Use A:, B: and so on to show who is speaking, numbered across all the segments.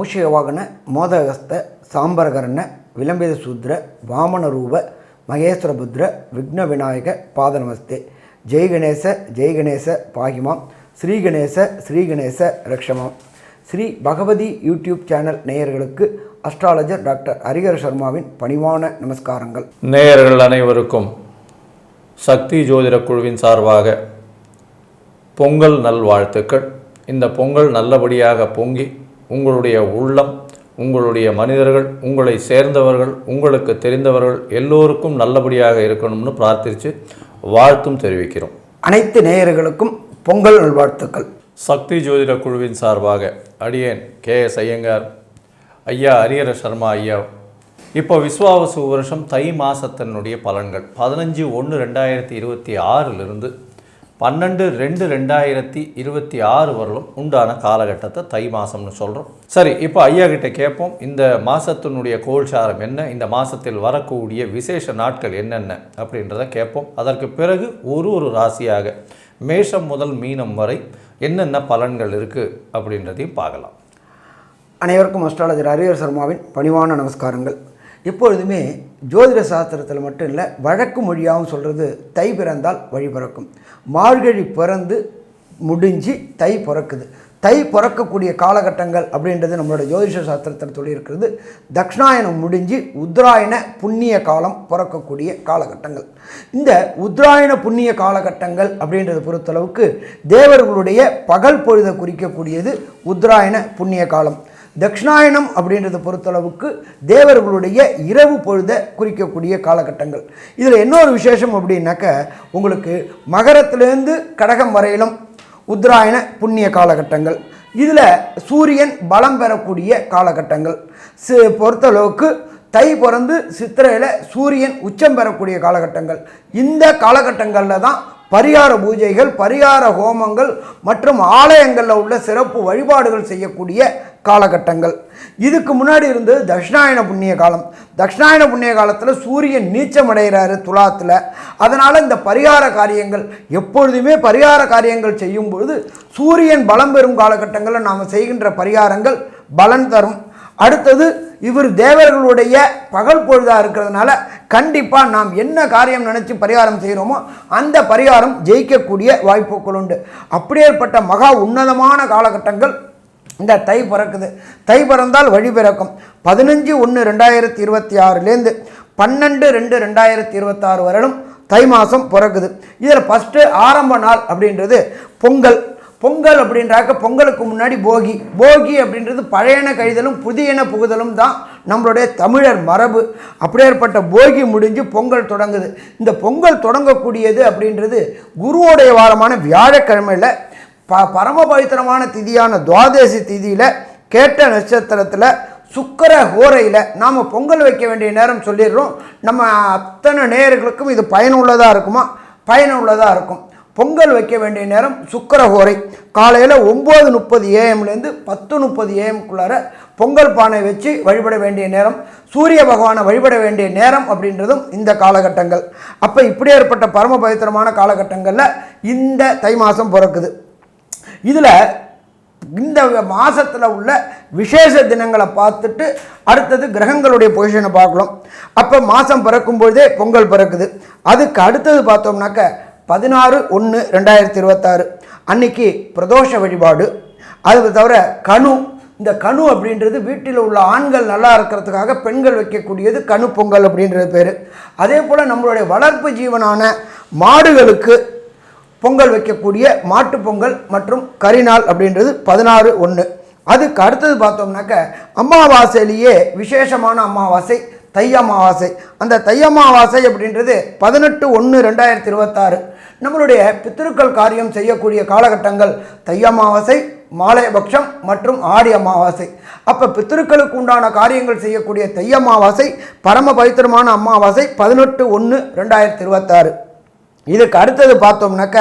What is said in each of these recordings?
A: மூஷயவாகன மோதகஸ்த சாம்பரகரண விளம்பித சூத்ர வாமன ரூப மகேஸ்வரபுத்ர விக்ன விநாயக பாதநமஸ்தே ஜெய் கணேச ஜெய் கணேச பாகிமாம். ஸ்ரீ கணேச ஸ்ரீ கணேச ரக்ஷமாம். ஸ்ரீ பகவதி யூடியூப் சேனல் நேயர்களுக்கு அஸ்ட்ராலஜர் டாக்டர் ஹரிகர சர்மாவின் பணிவான நமஸ்காரங்கள்.
B: நேயர்கள் அனைவருக்கும் சக்தி ஜோதிட குழுவின் சார்பாக பொங்கல் நல்வாழ்த்துக்கள். இந்த பொங்கல் நல்லபடியாக பொங்கி உங்களுடைய உள்ளம் உங்களுடைய மனிதர்கள் உங்களை சேர்ந்தவர்கள் உங்களுக்கு தெரிந்தவர்கள் எல்லோருக்கும் நல்லபடியாக இருக்கணும்னு பிரார்த்தித்து வாழ்த்தும் தெரிவிக்கிறோம்.
A: அனைத்து நேயர்களுக்கும் பொங்கல் நல்வாழ்த்துக்கள்.
B: சக்தி ஜோதிட குழுவின் சார்பாக அடியேன் கே எஸ் ஐயங்கார் ஐயா ஹரிஹர சர்மா ஐயா. இப்போ விஸ்வாவசு வருஷம் தை மாசத்தினுடைய பலன்கள். பதினஞ்சு ஒன்று ரெண்டாயிரத்தி இருபத்தி ஆறிலிருந்து பன்னெண்டு ரெண்டு ரெண்டாயிரத்தி இருபத்தி ஆறு வரலும் உண்டான காலகட்டத்தை தை மாதம்னு சொல்கிறோம் சரி இப்போ ஐயா கிட்டே கேட்போம் இந்த மாதத்தினுடைய கோல்சாரம் என்ன? இந்த மாதத்தில் வரக்கூடிய விசேஷ நாட்கள் என்னென்ன? அப்படின்றத கேட்போம் அதற்கு பிறகு ஒரு ஒரு ராசியாக மேஷம் முதல் மீனம் வரை என்னென்ன பலன்கள் இருக்குது அப்படின்றதையும் பார்க்கலாம்.
A: அனைவருக்கும் அஸ்ட்ராலஜர் ஹரிஹர் சர்மாவின் பணிவான நமஸ்காரங்கள். எப்பொழுதுமே ஜோதிட சாஸ்திரத்தில் மட்டும் இல்லை வழக்கு மொழியாகவும் சொல்கிறது தை பிறந்தால் வழி பிறக்கும். மார்கழி பிறந்து முடிஞ்சு தை பிறக்குது. தை பிறக்கக்கூடிய காலகட்டங்கள் அப்படின்றது நம்மளோட ஜோதிஷ சாஸ்திரத்தில் சொல்லியிருக்கிறது. தக்ஷணாயனம் முடிஞ்சு உத்தராயண புண்ணிய காலம் பிறக்கக்கூடிய காலகட்டங்கள். இந்த உத்தராயண புண்ணிய காலகட்டங்கள் அப்படின்றத பொறுத்தளவுக்கு தேவர்களுடைய பகல் பொழுதை குறிக்கக்கூடியது உத்ராயண புண்ணிய காலம். தக்ஷணாயனம் அப்படின்றத பொறுத்தளவுக்கு தேவர்களுடைய இரவு பொழுதை குறிக்கக்கூடிய காலகட்டங்கள். இதில் இன்னொரு விசேஷம் அப்படின்னாக்க உங்களுக்கு மகரத்திலேருந்து கடகம் வரையிலும் உத்தராயண புண்ணிய காலகட்டங்கள். இதில் சூரியன் பலம் பெறக்கூடிய காலகட்டங்கள். சி பொறுத்தளவுக்கு தை பிறந்து சித்திரையில் சூரியன் உச்சம் பெறக்கூடிய காலகட்டங்கள். இந்த காலகட்டங்களில் தான் பரிகார பூஜைகள் பரிகார ஹோமங்கள் மற்றும் ஆலயங்களில் உள்ள சிறப்பு வழிபாடுகள் செய்யக்கூடிய காலகட்டங்கள். இதுக்கு முன்னாடி இருந்தது தட்சிணாயன புண்ணிய காலம். தட்சிணாயன புண்ணிய காலத்தில் சூரியன் நீச்சம் அடைகிறாரு துலாத்தில். அதனால் இந்த பரிகார காரியங்கள் எப்பொழுதுமே பரிகார காரியங்கள் செய்யும் பொழுது சூரியன் பலம் பெறும் காலகட்டங்களில் நாம் செய்கின்ற பரிகாரங்கள் பலன் தரும். அடுத்தது இவர் தேவர்களுடைய பகல் பொழுதாக இருக்கிறதுனால கண்டிப்பாக நாம் என்ன காரியம் நினச்சி பரிகாரம் செய்கிறோமோ அந்த பரிகாரம் ஜெயிக்கக்கூடிய வாய்ப்புகள் உண்டு. அப்படியேற்பட்ட மகா உன்னதமான காலகட்டங்கள் இந்த தை பிறக்குது. தை பிறந்தால் வழி பிறக்கும். பதினஞ்சு ஒன்று ரெண்டாயிரத்தி இருபத்தி ஆறுலேருந்து பன்னெண்டு ரெண்டு ரெண்டாயிரத்தி இருபத்தாறு வரலும் தை மாதம் பிறக்குது. இதில் ஃபஸ்ட்டு ஆரம்ப நாள் அப்படின்றது பொங்கல். பொங்கல் அப்படின்றாக்க பொங்கலுக்கு முன்னாடி போகி. போகி அப்படின்றது பழையன கழிதலும் புதியன புகுதலும் தான் நம்மளுடைய தமிழர் மரபு. அப்படியேற்பட்ட போகி முடிஞ்சு பொங்கல் தொடங்குது. இந்த பொங்கல் தொடங்கக்கூடியது அப்படின்றது குருவோடைய வாரமான வியாழக்கிழமையில் ப பரம பவித்திரமான திதியான துவாதசி திதியில் கேட்ட நட்சத்திரத்தில் சுக்கர ஹோரையில் நாம் பொங்கல் வைக்க வேண்டிய நேரம் சொல்லிடுறோம். நம்ம அத்தனை நேர்களுக்கும் இது பயனுள்ளதாக இருக்குமா? பயனுள்ளதாக இருக்கும். பொங்கல் வைக்க வேண்டிய நேரம் சுக்கரஹோரை காலையில் ஒம்பது முப்பது ஏஎம்லேருந்து பத்து முப்பது ஏஎம்குள்ளார பொங்கல் பானை வச்சு வழிபட வேண்டிய நேரம் சூரிய பகவானை வழிபட வேண்டிய நேரம் அப்படின்றதும் இந்த காலகட்டங்கள். அப்போ இப்படி ஏற்பட்ட பரம பவித்திரமான காலகட்டங்களில் இந்த தை மாதம் பிறக்குது. இதில் இந்த மாதத்தில் உள்ள விசேஷ தினங்களை பார்த்துட்டு அடுத்தது கிரகங்களுடைய பொசிஷனை பார்க்கலாம் அப்போ மாதம் பிறக்கும் பொழுதே பொங்கல் பிறக்குது. அதுக்கு அடுத்தது பார்த்தோம்னாக்க பதினாறு ஒன்று ரெண்டாயிரத்தி இருபத்தாறு. அன்னைக்கு பிரதோஷ வழிபாடு. அது தவிர கணு இந்த கணு அப்படின்றது வீட்டில் உள்ள ஆண்கள் நல்லா இருக்கிறதுக்காக பெண்கள் வைக்கக்கூடியது கணு பொங்கல் அப்படின்றது பேர். அதே போல் நம்மளுடைய வளர்ப்பு ஜீவனான மாடுகளுக்கு பொங்கல் வைக்கக்கூடிய மாட்டு பொங்கல் மற்றும் கரிநாள் அப்படின்றது பதினாறு ஒன்று அதுக்கு அடுத்தது பார்த்தோம்னாக்க அமாவாசையிலேயே விசேஷமான அமாவாசை தை அமாவாசை. அந்த தை அமாவாசை அப்படின்றது பதினெட்டு ஒன்று ரெண்டாயிரத்தி இருபத்தாறு. நம்மளுடைய பித்திருக்கள் காரியம் செய்யக்கூடிய காலகட்டங்கள் தை அமாவாசை மாலையபக்ஷம் மற்றும் ஆடி அமாவாசை. அப்போ பித்திருக்களுக்கு உண்டான காரியங்கள் செய்யக்கூடிய தை அமாவாசை பரம பவித்திரமான அமாவாசை பதினெட்டு ஒன்று ரெண்டாயிரத்தி இருபத்தாறு. இதுக்கு அடுத்தது பார்த்தோம்னாக்க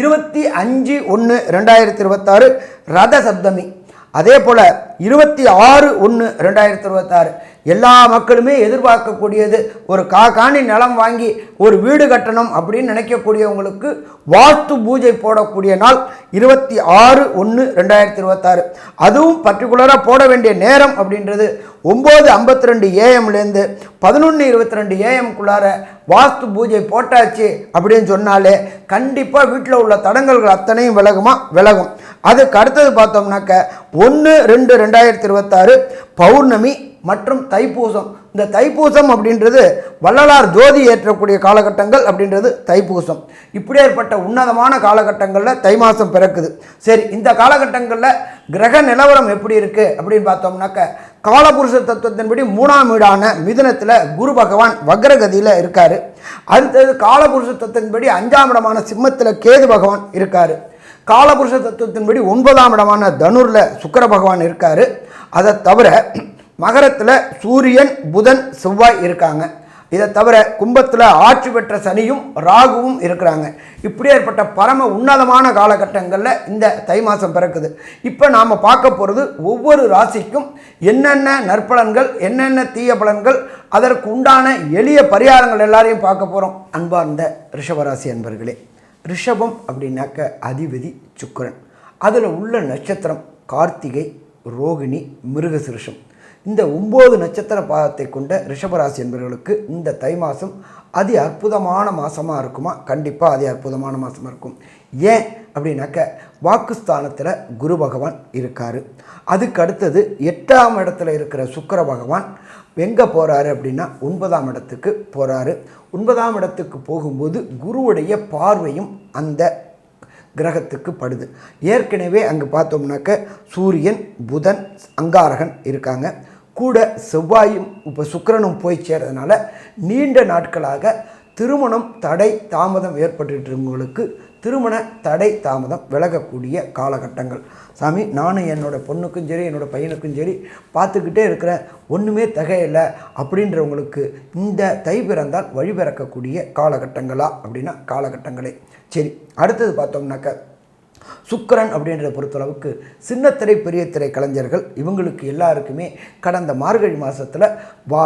A: இருபத்தி அஞ்சு ஒன்று ரெண்டாயிரத்தி இருபத்தாறு ரத சப்தமி. அதே போல் இருபத்தி ஆறு ஒன்று ரெண்டாயிரத்தி இருபத்தாறு. எல்லா மக்களுமே எதிர்பார்க்கக்கூடியது. ஒரு கா காணி நிலம் வாங்கி ஒரு வீடு கட்டணும் அப்படின்னு நினைக்கக்கூடியவங்களுக்கு வாஸ்து பூஜை போடக்கூடிய நாள் இருபத்தி ஆறு ஒன்று ரெண்டாயிரத்தி இருபத்தாறு. அதுவும் பர்டிகுலராக போட வேண்டிய நேரம் அப்படின்றது ஒம்பது ஐம்பத்தி ரெண்டு ஏஎம்லேருந்து பதினொன்று இருபத்தி ரெண்டு ஏஎம்குள்ளார வாஸ்து பூஜை போட்டாச்சு அப்படின்னு சொன்னாலே கண்டிப்பாக வீட்டில் உள்ள தடங்கல்கள் அத்தனையும் விலகுமா? விலகும். அதுக்கு அடுத்தது பார்த்தோம்னாக்க ஒன்று ரெண்டு ரெண்டாயிரத்தி இருபத்தாறு பௌர்ணமி மற்றும் தைப்பூசம். இந்த தைப்பூசம் அப்படின்றது வள்ளலார் ஜோதி ஏற்றக்கூடிய காலகட்டங்கள் அப்படின்றது தைப்பூசம். இப்படி ஏற்பட்ட உன்னதமான காலகட்டங்களில் தை மாதம் பிறக்குது. சரி இந்த காலகட்டங்களில் கிரக நிலவரம் எப்படி இருக்குது அப்படின்னு பார்த்தோம்னாக்க காலபுருஷ தத்துவத்தின்படி மூணாம் வீடான மிதுனத்தில் குரு பகவான் வக்ரகதியில் இருக்கார். அடுத்தது காலபுருஷ தத்துவத்தின்படி அஞ்சாம் இடமான சிம்மத்தில் கேது பகவான் இருக்கார். காலபுருஷ தத்துவத்தின்படி ஒன்பதாம் இடமான தனுரில் சுக்கர பகவான் இருக்கார். அதை தவிர மகரத்தில் சூரியன் புதன் செவ்வாய் இருக்காங்க. இதை தவிர கும்பத்தில் ஆட்சி பெற்ற சனியும் ராகுவும் இருக்கிறாங்க. இப்படி ஏற்பட்ட பரம உன்னதமான காலகட்டங்களில் இந்த தை மாதம் பிறக்குது. இப்போ நாம் பார்க்க போகிறது ஒவ்வொரு ராசிக்கும் என்னென்ன நற்பலன்கள் என்னென்ன தீய பலன்கள் அதற்கு உண்டான எளிய பரிகாரங்கள் எல்லாரையும் பார்க்க போகிறோம் அன்பார்ந்த ரிஷபராசி அன்பர்களே ரிஷபம் அப்படின்னாக்க அதிபதி சுக்கரன். அதில் உள்ள நட்சத்திரம் கார்த்திகை ரோகிணி மிருகசிருஷம். இந்த ஒம்பது நட்சத்திர பாதத்தை கொண்ட ரிஷபராசி என்பவர்களுக்கு இந்த தை மாதம் அதி அற்புதமான மாதமாக இருக்குமா? கண்டிப்பாக அதி அற்புதமான மாதமாக இருக்கும். ஏன் அப்படின்னாக்க வாக்குஸ்தானத்தில் குரு பகவான் இருக்கார். அதுக்கு அடுத்தது எட்டாம் இடத்துல இருக்கிற சுக்கர பகவான் எங்கே போகிறாரு அப்படின்னா ஒன்பதாம் இடத்துக்கு போகிறாரு ஒன்பதாம் இடத்துக்கு போகும்போது குருவுடைய பார்வையும் அந்த கிரகத்துக்கு படுது. ஏற்கனவே அங்கே பார்த்தோம்னாக்க சூரியன் புதன் அங்காரகன் இருக்காங்க. கூட செவ்வாயும் இப்போ சுக்கிரனும் போய் சேர்றதுனால நீண்ட நாட்களாக திருமணம் தடை தாமதம் ஏற்பட்டுருக்கவங்களுக்கு திருமண தடை தாமதம் விலகக்கூடிய காலகட்டங்கள். சாமி நானும் என்னோடய பொண்ணுக்கும் சரி என்னோட பையனுக்கும் சரி பார்த்துக்கிட்டே இருக்கிறேன் ஒன்றுமே தகையில்லை அப்படின்றவங்களுக்கு இந்த தை பிறந்தால் வழிபிறக்கக்கூடிய காலகட்டங்களா அப்படின்னா காலகட்டங்களே. சரி அடுத்தது பார்த்தோம்னாக்க சுக்கிரன் அப்படின்றத பொறுத்தளவுக்கு சின்னத்திரை பெரிய திரை கலைஞர்கள் இவங்களுக்கு எல்லாருக்குமே கடந்த மார்கழி மாதத்தில் வா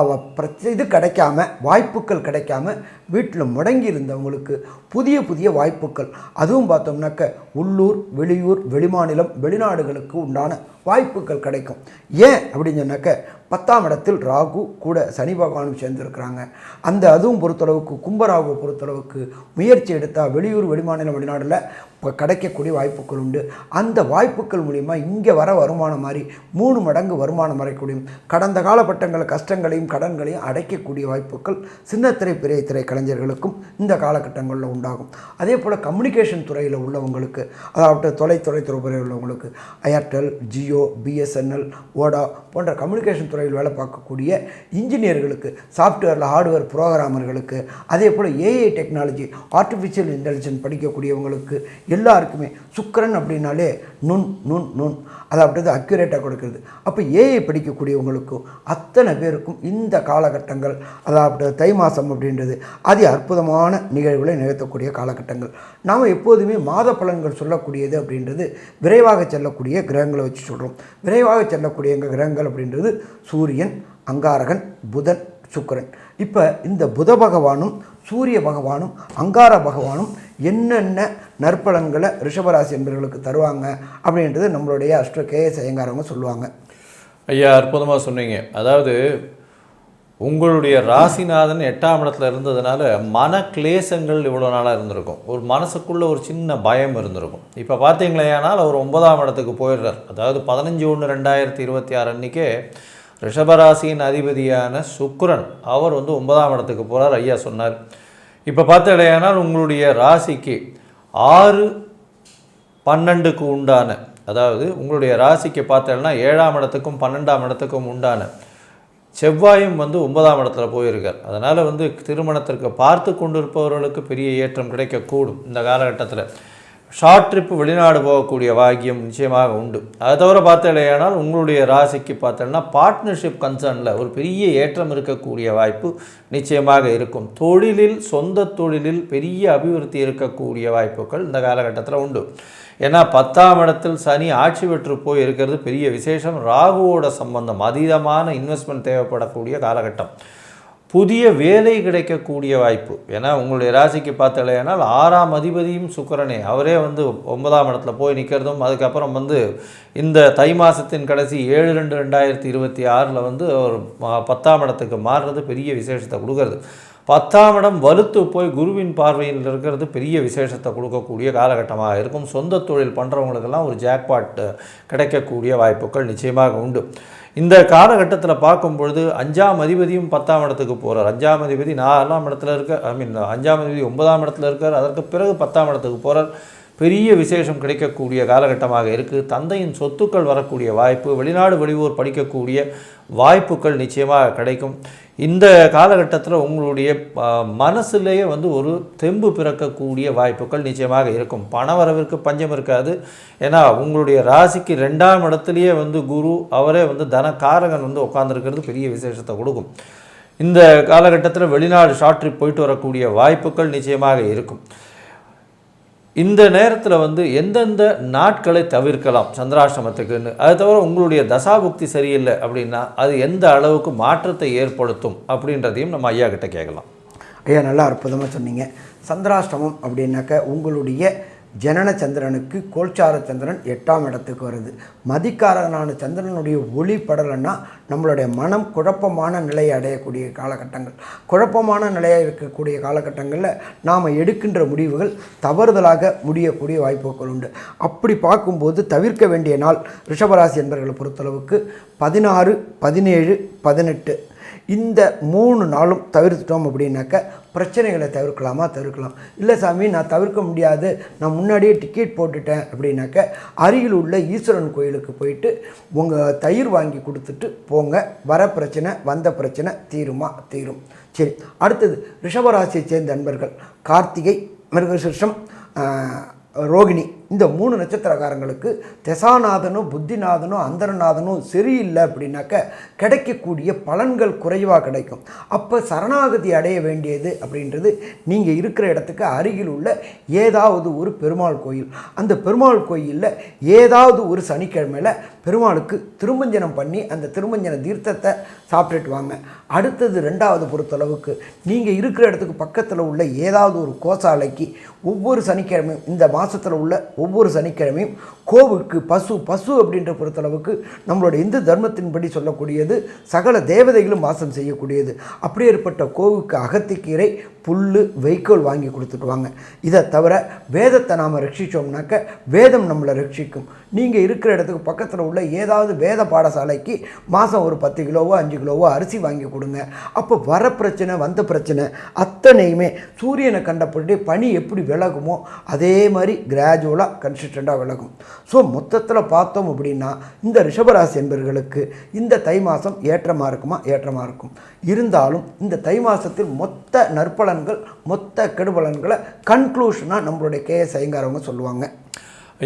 A: இது கிடைக்காம வாய்ப்புகள் கிடைக்காம வீட்டில் முடங்கி இருந்தவங்களுக்கு புதிய புதிய வாய்ப்புகள். அதுவும் பார்த்தோம்னாக்க உள்ளூர் வெளியூர் வெளிமாநிலம் வெளிநாடுகளுக்கு உண்டான வாய்ப்புகள் கிடைக்கும். ஏன் அப்படின்னு சொன்னாக்க பத்தாம் இடத்தில் ராகு கூட சனி பகவானும் சேர்ந்துருக்கிறாங்க. அந்த அதுவும் பொறுத்தளவுக்கு கும்பராகுவை பொறுத்தளவுக்கு முயற்சி எடுத்தால் வெளியூர் வெளிமாநிலம் வெளிநாடில் இப்போ கிடைக்கக்கூடிய வாய்ப்புகள் உண்டு. அந்த வாய்ப்புகள் மூலிமா இங்கே வர வருமானம் மாதிரி மூணு மடங்கு வருமானம் வரக்கூடியும் கடந்த காலகட்டங்கள் கஷ்டங்களையும் கடன்களையும் அடைக்கக்கூடிய வாய்ப்புகள் சின்னத்திரை பெரிய திரை கலைஞர்களுக்கும் இந்த காலகட்டங்களில் உண்டாகும். அதே போல் கம்யூனிகேஷன் துறையில் உள்ளவங்களுக்கு அதாவது தொலைத்துறை துறையில் உள்ளவங்களுக்கு ஏர்டெல் ஜியோ பிஎஸ்என்எல் ஓடா போன்ற கம்யூனிகேஷன் துறை துறையில் வேலை பார்க்கக்கூடிய இன்ஜினியர்களுக்கு சாஃப்ட்வேரில் ஹார்ட்வேர் ப்ரோக்ராமர்களுக்கு அதே போல் ஏஐ டெக்னாலஜி ஆர்டிஃபிஷியல் இன்டெலிஜென்ஸ் படிக்கக்கூடியவங்களுக்கு எல்லாருக்குமே சுக்கரன் அப்படின்னாலே நுண் நுண் நுண். அதை அப்படியே அக்யூரேட்டாக கொடுக்குறது. அப்போ ஏஐ படிக்கக்கூடியவங்களுக்கும் அத்தனை பேருக்கும் இந்த காலகட்டங்கள் அதாவது தை மாதம் அப்படின்றது அதி அற்புதமான நிகழ்வுகளை நிகழ்த்தக்கூடிய காலகட்டங்கள். நாம் எப்போதுமே மாத பலன்கள் சொல்லக்கூடியது அப்படின்றது விரைவாக செல்லக்கூடிய கிரகங்களை வச்சு சொல்கிறோம் விரைவாக செல்லக்கூடிய எங்கள் கிரகங்கள் அப்படின்றது சூரியன் அங்காரகன் புதன் சுக்கரன். இப்போ இந்த புத பகவானும் சூரிய பகவானும் அங்கார பகவானும் என்னென்ன நற்பலன்களை ரிஷபராசி என்பவர்களுக்கு தருவாங்க அப்படின்றது நம்மளுடைய அஷ்ட கேஎஸ் ஐயங்காரவங்க சொல்லுவாங்க.
B: ஐயா அற்புதமாக சொன்னீங்க. அதாவது உங்களுடைய ராசிநாதன் எட்டாம் இடத்துல இருந்ததுனால மன கிளேசங்கள் இவ்வளோ நாளாக இருந்திருக்கும். ஒரு மனசுக்குள்ளே ஒரு சின்ன பயம் இருந்திருக்கும். இப்போ பார்த்தீங்களேயானால் அவர் ஒன்பதாம் இடத்துக்கு போயிடுறார். அதாவது பதினஞ்சு ஒன்று ரெண்டாயிரத்தி இருபத்தி ஆறு அன்றைக்கே ரிஷபராசியின் அதிபதியான சுக்ரன் அவர் வந்து ஒன்பதாம் இடத்துக்கு போகிறார் ஐயா சொன்னார். இப்போ பார்த்தீங்களேயானால் உங்களுடைய ராசிக்கு ஆறு பன்னெண்டுக்கு உண்டான அதாவது உங்களுடைய ராசிக்கு பார்த்தேன்னா ஏழாம் இடத்துக்கும் பன்னெண்டாம் இடத்துக்கும் உண்டான செவ்வாயும் வந்து ஒன்பதாம் இடத்துல போயிருக்கார். அதனால் வந்து திருமணத்திற்கு பார்த்து கொண்டிருப்பவர்களுக்கு பெரிய ஏற்றம் கிடைக்கக்கூடும் இந்த காலகட்டத்தில். ஷார்ட் ட்ரிப் வெளிநாடு போகக்கூடிய பாக்கியம் நிச்சயமாக உண்டு. அதை தவிர பார்த்தலையானால் உங்களுடைய ராசிக்கு பார்த்தோன்னா பார்ட்னர்ஷிப் கன்சர்னில் ஒரு பெரிய ஏற்றம் இருக்கக்கூடிய வாய்ப்பு நிச்சயமாக இருக்கும். தொழிலில் சொந்த தொழிலில் பெரிய அபிவிருத்தி இருக்கக்கூடிய வாய்ப்புகள் இந்த காலகட்டத்தில் உண்டு. ஏன்னா பத்தாம் இடத்தில் சனி ஆட்சி பெற்று போய் இருக்கிறது பெரிய விசேஷம். ராகுவோட சம்பந்தம் அதீதமான இன்வெஸ்ட்மெண்ட் தேவைப்படக்கூடிய காலகட்டம். புதிய வேலை கிடைக்கக்கூடிய வாய்ப்பு. ஏன்னா உங்களுடைய ராசிக்கு பார்த்தலையானால் ஆறாம் அதிபதியும் சுக்கரனே. அவரே வந்து ஒன்பதாம் இடத்துல போய் நிற்கிறதும் அதுக்கப்புறம் வந்து இந்த தை மாதத்தின் கடைசி ஏழு ரெண்டு ரெண்டாயிரத்தி இருபத்தி ஆறில் வந்து அவர் பத்தாம் இடத்துக்கு மாறுறது பெரிய விசேஷத்தை கொடுக்கறது. பத்தாம் இடம் வலுத்து போய் குருவின் பார்வையில் இருக்கிறது பெரிய விசேஷத்தை கொடுக்கக்கூடிய காலகட்டமாக இருக்கும். சொந்த தொழில் பண்ணுறவங்களுக்கெல்லாம் ஒரு ஜாக்பாட் கிடைக்கக்கூடிய வாய்ப்புகள் நிச்சயமாக உண்டு. இந்த காலகட்டத்தில் பார்க்கும் பொழுது அஞ்சாம் அதிபதியும் பத்தாம் இடத்துக்கு போகிறார் அஞ்சாம் அதிபதி நாலாம் இடத்துல இருக்க ஐ மீன் அஞ்சாம் அதிபதி ஒன்பதாம் இடத்துல இருக்கார். அதற்கு பிறகு பத்தாம் இடத்துக்கு போகிறார் பெரிய விசேஷம் கிடைக்கக்கூடிய காலகட்டமாக இருக்குது தந்தையின் சொத்துக்கள் வரக்கூடிய வாய்ப்பு வெளிநாடு வெளியூர் படிக்கக்கூடிய வாய்ப்புகள் நிச்சயமாக கிடைக்கும். இந்த காலகட்டத்தில் உங்களுடைய மனசுலேயே வந்து ஒரு தெம்பு பிறக்கக்கூடிய வாய்ப்புகள் நிச்சயமாக இருக்கும். பணவரவிற்கு பஞ்சம் இருக்காது. ஏன்னா உங்களுடைய ராசிக்கு ரெண்டாம் இடத்துலையே வந்து குரு அவரே வந்து தனக்காரகன் வந்து உட்காந்துருக்கிறது பெரிய விசேஷத்தை கொடுக்கும். இந்த காலகட்டத்தில் வெளிநாடு ஷார்ட் ட்ரிப் போயிட்டு வரக்கூடிய வாய்ப்புகள் நிச்சயமாக இருக்கும். இந்த நேரத்தில் வந்து எந்தெந்த நாட்களை தவிர்க்கலாம் சந்திராசிரமத்துக்குன்னு அது தவிர உங்களுடைய தசாபுக்தி சரியில்லை அப்படின்னா அது எந்த அளவுக்கு மாற்றத்தை ஏற்படுத்தும் அப்படின்றதையும் நம்ம ஐயா கிட்ட கேட்கலாம்.
A: ஐயா நல்லா அற்புதமாக சொன்னீங்க. சந்திராஷ்டமம் அப்படின்னாக்க உங்களுடைய ஜனன சந்திரனுக்கு கோல்சார சந்திரன் எட்டாம் இடத்துக்கு வருது. மதிக்காரனான சந்திரனுடைய ஒளி படலைன்னா நம்மளுடைய மனம் குழப்பமான நிலையை அடையக்கூடிய காலகட்டங்கள். குழப்பமான நிலையாக இருக்கக்கூடிய காலகட்டங்களில் நாம் எடுக்கின்ற முடிவுகள் தவறுதலாக முடியக்கூடிய வாய்ப்புகள் உண்டு. அப்படி பார்க்கும்போது தவிர்க்க வேண்டிய நாள் ரிஷபராசி என்பர்களை பொறுத்தளவுக்கு பதினாறு பதினேழு பதினெட்டு. இந்த மூணு நாளும் தவிர்த்துட்டோம் அப்படின்னாக்க பிரச்சனைகளை தவிர்க்கலாமா? தவிர்க்கலாம். இல்லை சாமி நான் தவிர்க்க முடியாது. நான் முன்னாடியே டிக்கெட் போட்டுட்டேன் அப்படின்னாக்க அருகில் உள்ள ஈஸ்வரன் கோயிலுக்கு போயிட்டு உங்கள் தயிர் வாங்கி கொடுத்துட்டு போங்க. வர பிரச்சனை வந்த பிரச்சனை தீருமா? தீரும். சரி அடுத்தது ரிஷபராசியை சேர்ந்த நண்பர்கள். கார்த்திகை மிருகசிருஷம் ரோகிணி. இந்த மூணு நட்சத்திரக்காரங்களுக்கு தெசாநாதனும் புத்திநாதனும் அந்தரநாதனும் சரியில்லை அப்படின்னாக்க கிடைக்கக்கூடிய பலன்கள் குறைவாக கிடைக்கும். அப்போ சரணாகதி அடைய வேண்டியது அப்படின்றது நீங்கள் இருக்கிற இடத்துக்கு அருகில் உள்ள ஏதாவது ஒரு பெருமாள் கோயில். அந்த பெருமாள் கோயிலில் ஏதாவது ஒரு சனிக்கிழமையில் பெருமாளுக்கு திருமஞ்சனம் பண்ணி அந்த திருமஞ்சன தீர்த்தத்தை சாப்பிட்டுட்டு வாங்க அடுத்தது ரெண்டாவது பொறுத்தளவுக்கு நீங்கள் இருக்கிற இடத்துக்கு பக்கத்தில் உள்ள ஏதாவது ஒரு கோசாலைக்கு ஒவ்வொரு சனிக்கிழமையும் இந்த மாதத்தில் உள்ள ஒவ்வொரு சனிக்கிழமையும் கோவுக்கு பசு பசு அப்படின்ற பொறுத்தளவுக்கு நம்மளோட இந்து தர்மத்தின்படி சொல்லக்கூடியது சகல தேவதைகளும் வாசம் செய்யக்கூடியது. அப்படியேற்பட்ட கோவுக்கு அகத்திக்கீரை புல் வைக்கோல் வாங்கி கொடுத்துட்டு வாங்க இதை தவிர வேதத்தை நாம் ரட்சித்தோம்னாக்க வேதம் நம்மளை ரட்சிக்கும். நீங்கள் இருக்கிற இடத்துக்கு பக்கத்தில் உள்ள ஏதாவது வேத பாடசாலைக்கு மாதம் ஒரு பத்து கிலோவோ அஞ்சு கிலோவோ அரிசி வாங்கி கொடுங்க. அப்போ வர பிரச்சனை வந்த பிரச்சனை அத்தனையுமே சூரியனை கண்டபடி பனி எப்படி விலகுமோ அதே மாதிரி கிராஜுவலாக கன்சிஸ்டண்ட்டாக விலகும். ஸோ மொத்தத்தில் பார்த்தோம் அப்படின்னா இந்த ரிஷபராசி என்பர்களுக்கு இந்த தை மாதம் ஏற்றமாக இருக்குமா? ஏற்றமாக இருக்கும். இருந்தாலும் இந்த தை மாதத்தில் மொத்த நற்பலன்கள் மொத்த கெடுபலன்களை கன்க்ளூஷனாக நம்மளுடைய கேஎஸ் ஐயங்காரவங்க சொல்லுவாங்க.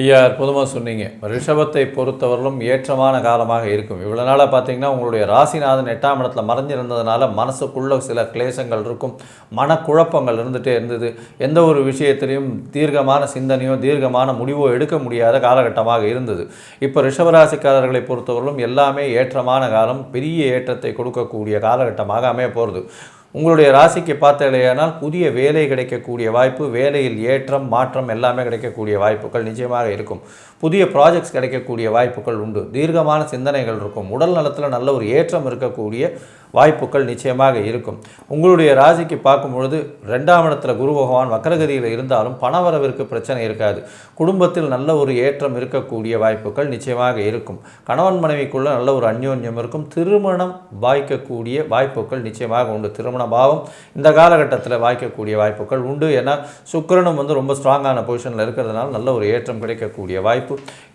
B: ஐயா அற்புதமாக சொன்னீங்க. ரிஷபத்தை பொறுத்தவரையிலும் ஏற்றமான காலமாக இருக்கும். இவ்வளோ நாளாக பார்த்தீங்கன்னா உங்களுடைய ராசிநாதன் எட்டாம் இடத்துல மறைஞ்சிருந்ததுனால மனசுக்குள்ள சில கிளேசங்கள் இருக்கும். மனக்குழப்பங்கள் இருந்துகிட்டே இருந்தது. எந்த ஒரு விஷயத்திலையும் தீர்க்கமான சிந்தனையோ தீர்க்கமான முடிவோ எடுக்க முடியாத காலகட்டமாக இருந்தது. இப்போ ரிஷபராசிக்காரர்களை பொறுத்தவரையிலும் எல்லாமே ஏற்றமான காலம் பெரிய ஏற்றத்தை கொடுக்கக்கூடிய காலகட்டமாக அமைய போகிறது உங்களுடைய ராசிக்கு பார்த்தலையானால் புதிய வேலை கிடைக்கக்கூடிய வாய்ப்பு வேலையில் ஏற்றம் மாற்றம் எல்லாமே கிடைக்கக்கூடிய வாய்ப்புகள் நிச்சயமாக இருக்கும். புதிய ப்ராஜெக்ட்ஸ் கிடைக்கக்கூடிய வாய்ப்புகள் உண்டு. தீர்க்கமான சிந்தனைகள் இருக்கும். உடல் நலத்தில் நல்ல ஒரு ஏற்றம் இருக்கக்கூடிய வாய்ப்புகள் நிச்சயமாக இருக்கும். உங்களுடைய ராசிக்கு பார்க்கும்பொழுது ரெண்டாம் இடத்துல குரு பகவான் வக்கரகதியில் இருந்தாலும் பணவரவிற்கு பிரச்சனை இருக்காது. குடும்பத்தில் நல்ல ஒரு ஏற்றம் இருக்கக்கூடிய வாய்ப்புகள் நிச்சயமாக இருக்கும். கணவன் மனைவிக்குள்ள நல்ல ஒரு அந்யோன்யம் இருக்கும். திருமணம் வாய்க்கக்கூடிய வாய்ப்புகள் நிச்சயமாக உண்டு. திருமண பாவம் இந்த காலகட்டத்தில் வாய்க்கக்கூடிய வாய்ப்புகள் உண்டு. ஏன்னா சுக்கரனும் வந்து ரொம்ப ஸ்ட்ராங்கான பொசிஷனில் இருக்கிறதுனால நல்ல ஒரு ஏற்றம் கிடைக்கக்கூடிய வாய்ப்பு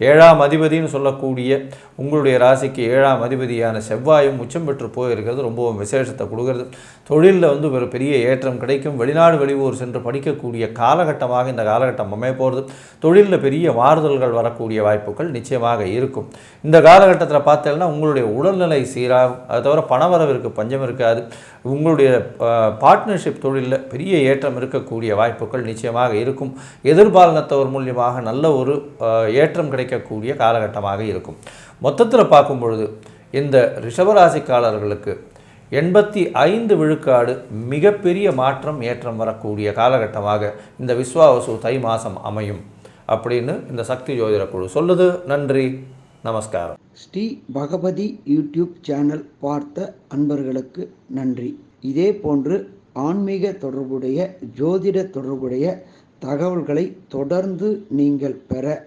B: ஏழாம் அதிபதின்னு சொல்லக்கூடிய உங்களுடைய ராசிக்கு ஏழாம் அதிபதியான செவ்வாயும் உச்சம் பெற்று போயிருக்கிறது. ரொம்பவும் விசேஷத்தை கொடுக்கறது. தொழிலில் வந்து ஒரு பெரிய ஏற்றம் கிடைக்கும். வெளிநாடு வெளியூர் சென்று படிக்கக்கூடிய காலகட்டமாக இந்த காலகட்டம் அமைய போகிறது. தொழிலில் பெரிய மாறுதல்கள் வரக்கூடிய வாய்ப்புகள் நிச்சயமாக இருக்கும். இந்த காலகட்டத்தில் பார்த்தேன்னா உங்களுடைய உடல்நிலை சீராகும். அது தவிர பணவரவிற்கு பஞ்சம் இருக்காது. உங்களுடைய பார்ட்னர்ஷிப் தொழிலில் பெரிய ஏற்றம் இருக்கக்கூடிய வாய்ப்புகள் நிச்சயமாக இருக்கும். எதிர்பாலனத்தவர் மூலியமாக நல்ல ஒரு ஏற்ற ஏற்றம் கிடைக்கக்கூடிய காலகட்டமாக இருக்கும். மொத்தத்தில் பார்க்கும் பொழுது இந்த ரிஷபராசிக்காரர்களுக்கு எண்பத்தி ஐந்து விழுக்காடு மிகப்பெரிய மாற்றம் ஏற்றம் வரக்கூடிய காலகட்டமாக இந்த விஸ்வாவசு தை மாதம் அமையும் அப்படின்னு இந்த சக்தி ஜோதிட குழு சொல்லுது. நன்றி. நமஸ்காரம்.
A: ஸ்ரீ பகவதி யூடியூப் சேனல் பார்த்த அன்பர்களுக்கு நன்றி. இதே போன்று ஆன்மீக தொடர்புடைய ஜோதிட தொடர்புடைய தகவல்களை தொடர்ந்து நீங்கள் பெற